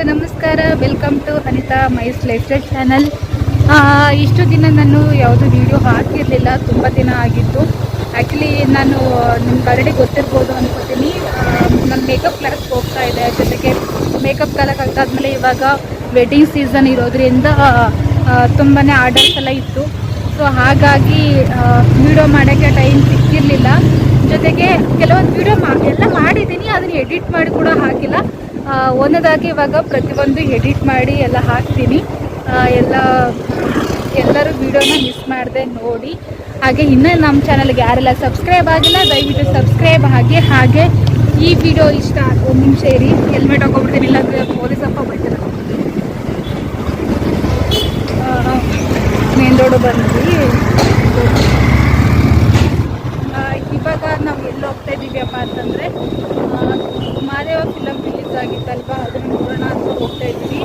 ಎಲ್ರಿಗೂ ನಮಸ್ಕಾರ. Welcome to Anita Mys lifestyle channel ಇಷ್ಟು ದಿನ ನಾನು ಯಾವುದು ವಿಡಿಯೋ ಹಾಕಿರಲಿಲ್ಲ, ತುಂಬ ದಿನ ಆಗಿತ್ತು ಆ್ಯಕ್ಚುಲಿ ನಾನು ನಿಮ್ಗೆ ಆಲ್ರೆಡಿ ಗೊತ್ತಿರ್ಬೋದು ಅನ್ಕೋತೀನಿ. ನಾನು ಮೇಕಪ್ ಕ್ಲಾಸ್ ಹೋಗ್ತಾ ಇದೆ. ಜೊತೆಗೆ ಮೇಕಪ್ ಕ್ಲಾಸ್ ಆಗ್ತಾದ್ಮೇಲೆ ಇವಾಗ ವೆಡ್ಡಿಂಗ್ ಸೀಸನ್ ಇರೋದ್ರಿಂದ ತುಂಬಾ ಆರ್ಡರ್ಸ್ ಎಲ್ಲ ಇತ್ತು. ಸೊ ಹಾಗಾಗಿ ವಿಡಿಯೋ ಮಾಡೋಕ್ಕೆ ಟೈಮ್ ಸಿಕ್ಕಿರಲಿಲ್ಲ. ಜೊತೆಗೆ ಕೆಲವೊಂದು ವಿಡಿಯೋ ಮಾ, ಎಲ್ಲ ಮಾಡಿದ್ದೀನಿ ಅದನ್ನು ಎಡಿಟ್ ಮಾಡಿ ಕೂಡ ಹಾಕಿಲ್ಲ. ಒಂದೊಂದಾಗಿ ಇವಾಗ ಪ್ರತಿಯೊಂದು ಎಡಿಟ್ ಮಾಡಿ ಎಲ್ಲ ಹಾಕ್ತೀನಿ. ಎಲ್ಲ, ಎಲ್ಲರೂ ವಿಡಿಯೋನ ಮಿಸ್ ಮಾಡದೆ ನೋಡಿ. ಹಾಗೆ ಇನ್ನೂ ನಮ್ಮ ಚಾನಲ್ಗೆ ಯಾರೆಲ್ಲ ಸಬ್ಸ್ಕ್ರೈಬ್ ಆಗಿಲ್ಲ, ದಯವಿಟ್ಟು ಸಬ್ಸ್ಕ್ರೈಬ್ ಆಗಿ ಹಾಗೆ ಈ ವಿಡಿಯೋ ಇಷ್ಟ ಒಂದು ನಿಮಿಷ ಇರಿ. ಹೆಲ್ಮೆಟ್ ಹಾಕೊಂಡ್ಬಿಡ್ತೀನಿ, ಇಲ್ಲಾಂದರೆ ಅಪ್ಪ ಬೈತಾರೆ ಮೇನ್ ರೋಡು ಬಂದ್ವಿ. ಇವಾಗ ನಾವು ಎಲ್ಲಿ ಹೋಗ್ತಾ ಇದ್ದೀವಿಯಪ್ಪ ಅಂತಂದರೆ ಮಾದೇವ ಫಿಲಮ್ ರಿಲೀಸ್ ಆಗಿತ್ತಲ್ವಾ? ಅದನ್ನು ನೋಡೋಣ ಅಂತ ಹೋಗ್ತಾ ಇದ್ದೀವಿ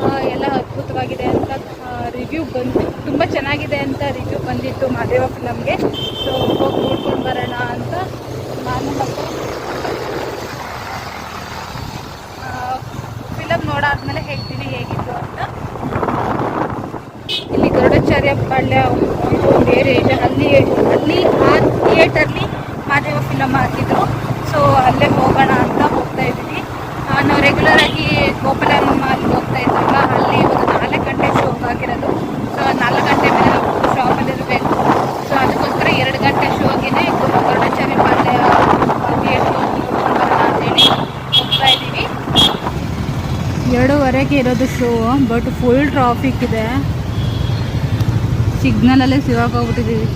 ಆ, ಎಲ್ಲ ಅದ್ಭುತವಾಗಿದೆ ಅಂತ ರಿವ್ಯೂ ಬಂದು ತುಂಬ ಚೆನ್ನಾಗಿದೆ ಅಂತ ರಿವ್ಯೂ ಬಂದಿತ್ತು ಮಾದೇವ ಫಿಲಮ್ಗೆ ಸೊ ಹೋಗಿ ನೋಡ್ಕೊಂಡು ಬರೋಣ ಅಂತ ನಾನು ಮತ್ತು ಫಿಲಮ್ ನೋಡಾದ್ಮೇಲೆ ಹೇಳ್ತೀನಿ ಹೇಗಿತ್ತು ಅಂತ. ಇಲ್ಲಿ ಗರುಡಾಚಾರ್ಯ ಪಾಳ್ಯ ಏರಿಯಾ ಇದೆ. ಅಲ್ಲಿ ಅಲ್ಲಿ ಆ ಥಿಯೇಟರ್ಲಿ ಮಾದೇವ ಫಿಲಮ್ ಹಾಕಿದ್ರು. ಸೊ ಅಲ್ಲೇ ಹೋಗೋಣ ಅಂತ ಹೋಗ್ತಾ ಇದ್ದೀನಿ ನಾನು ರೆಗ್ಯುಲರ್ ಆಗಿ ಗೋಪಾಲಮ್ಮ ಮಾಲ್ ಹೋಗ್ತಾ ಇದ್ದಾಗ ಅಲ್ಲಿ ಒಂದು ನಾಲ್ಕು ಗಂಟೆ ಶೋ ಆಗಿರೋದು. ಸೊ ನಾಲ್ಕು ಗಂಟೆ ಮೇಲೆ ಶಾಪಲ್ಲಿ ಇರಬೇಕು. ಸೊ ಅದಕ್ಕೋಸ್ಕರ ಎರಡು ಗಂಟೆ ಶೋ ಗರುಡಾಚಾರ್ಯ ಗೋಪಾಲಚಾರಿ ಪಾಲ್ಯ ಅಂತೇಳಿ ಹೋಗ್ತಾ ಎರಡೂವರೆಗೆ ಇರೋದು ಶೋ ಬಟ್ ಫುಲ್ ಟ್ರಾಫಿಕ್ ಇದೆ. ಸಿಗ್ನಲಲ್ಲೇ ಸಿಗಾಕೋಗ್ಬಿಟ್ಟಿದ್ದೀವಿ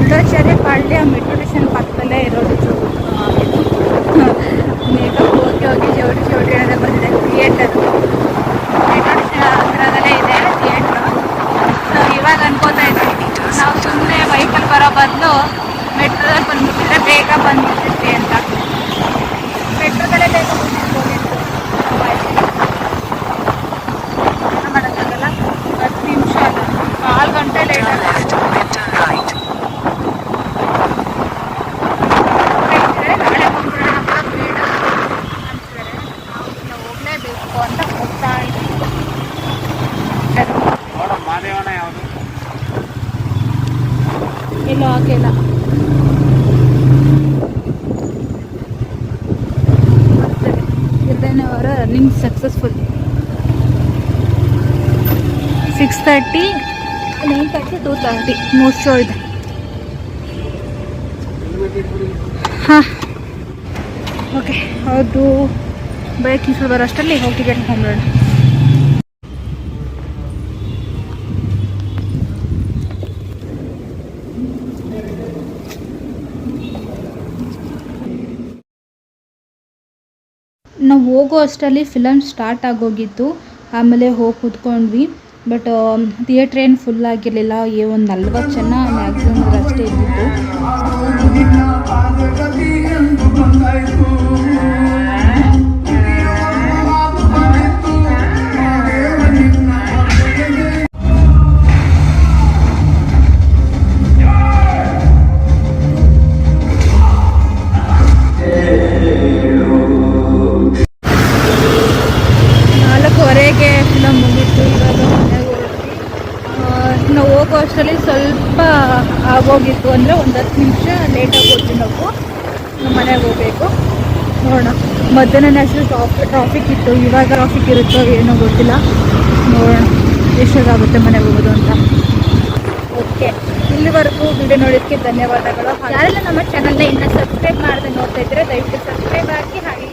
ಗರುಡಾಚಾರ್ಯ ಪಾಳ್ಯ ಮೆಟ್ರೋ ಸ್ಟೇಷನ್ ಪಕ್ಕದಲ್ಲೇ ಇರೋದು ಮೇಕಪ್ ಹೋಗಿ ಹೋಗಿ ಜೋಡಿ ಜೋಡಿ ಅನ್ನೋದೇ ಬಂದಿದೆ ಥಿಯೇಟರ್ ಮೆಟ್ರೋ ಸ್ಟೇಷನ್ ಹತ್ರದಲ್ಲೇ ಇದೆ ಥಿಯೇಟ್ರು ಸೊ ಇವಾಗ ಅನ್ಕೋತಾ ಇದ್ದೀವಿ ನಾವು ಸುಮ್ಮನೆ ಬೈಕಲ್ಲಿ ಬರೋ ಬದಲು ಮೆಟ್ರೋದಲ್ಲಿ ಬಂದ್ಬಿಟ್ಟಿದ್ರೆ ಬೇಗ ಬಂದ್ಬಿಡ್ತೈತಿ ಅಂತ ಮೆಟ್ರೋದಲ್ಲೇ ಬೇಗ ಬಂದಿರ್ಬೋದಿತ್ತು ಏನು ಮಾಡೋಕ್ಕಾಗಲ್ಲ ಹತ್ತು ನಿಮಿಷ ಅಲ್ಲ ಕಾಲು ಗಂಟೆ ಲೇಟ್ ಆಗುತ್ತೆ ನಾಳೆ ಹೋಗ್ಬಿಡೋಣ ಕೂಡ ಬೇಡ ಅಂತಿದ್ದಾರೆ ನಾವು ಇಲ್ಲ ಹೋಗಲೇಬೇಕು ಅಂತ ಹೋಗ್ತಾ ಇದ್ದೀವಿ ಎಲ್ಲೂ ಹಾಕಿಲ್ಲ ಅವರ running successful six thirty nine thirty two thirty ಮೂರು ಶೋ ಇದೆ. ಹಾಂ. ಓಕೆ ಹೌದು ಬೈಕ್ ಇಸ್ಕೊಂಡು ಬರೋ ಅಷ್ಟರಲ್ಲಿ ಹೋಗಿ ಟಿಕೆಟ್ ಹೋಗೋಣ ನಾವು ಹೋಗೋ ಅಷ್ಟರಲ್ಲಿ ಫಿಲಮ್ ಸ್ಟಾರ್ಟ್ ಆಗೋಗಿತ್ತು ಆಮೇಲೆ ಹೋಗಿ ಕೂತ್ಕೊಂಡ್ವಿ. ಬಟ್ ಥಿಯೇಟ್ರ್ ಏನು ಫುಲ್ ಆಗಿರಲಿಲ್ಲ ಏ ಒಂದು ನಲ್ವತ್ತು ಜನ ಮ್ಯಾಕ್ಸಿಮಮ್ ಅಷ್ಟೇ ಇದ್ದಿತ್ತು ಸ್ವಲ್ಪ ಆಗೋಗಿತ್ತು ಅಂದರೆ ಒಂದು ಹತ್ತು ನಿಮಿಷ ಲೇಟಾಗಿ ಹೋಗ್ತೀವಿ ನಾವು. ಮನೆಗೆ ಹೋಗಬೇಕು. ನೋಡೋಣ. ಮಧ್ಯಾಹ್ನ ಅಷ್ಟು ಟ್ರಾಫಿ ಟ್ರಾಫಿಕ್ ಇತ್ತು. ಇವಾಗ ಟ್ರಾಫಿಕ್ ಇರುತ್ತೋ ಏನೋ ಗೊತ್ತಿಲ್ಲ. ನೋಡೋಣ. ಎಷ್ಟೊತ್ತಾಗುತ್ತೆ ಮನೆಗೆ ಹೋಗೋದು ಅಂತ. ಓಕೆ. ಇಲ್ಲಿವರೆಗೂ ವಿಡಿಯೋ ನೋಡೋದಕ್ಕೆ ಧನ್ಯವಾದಗಳು. ಯಾರೆಲ್ಲ ನಮ್ಮ ಚಾನಲ್ನ ಇನ್ನೂ ಸಬ್ಸ್ಕ್ರೈಬ್ ಮಾಡಿದೆ ನೋಡ್ತಾ ಇದ್ರೆ ದಯವಿಟ್ಟು ಸಬ್ಸ್ಕ್ರೈಬ್ ಆಗಿ ಹಾಗೆ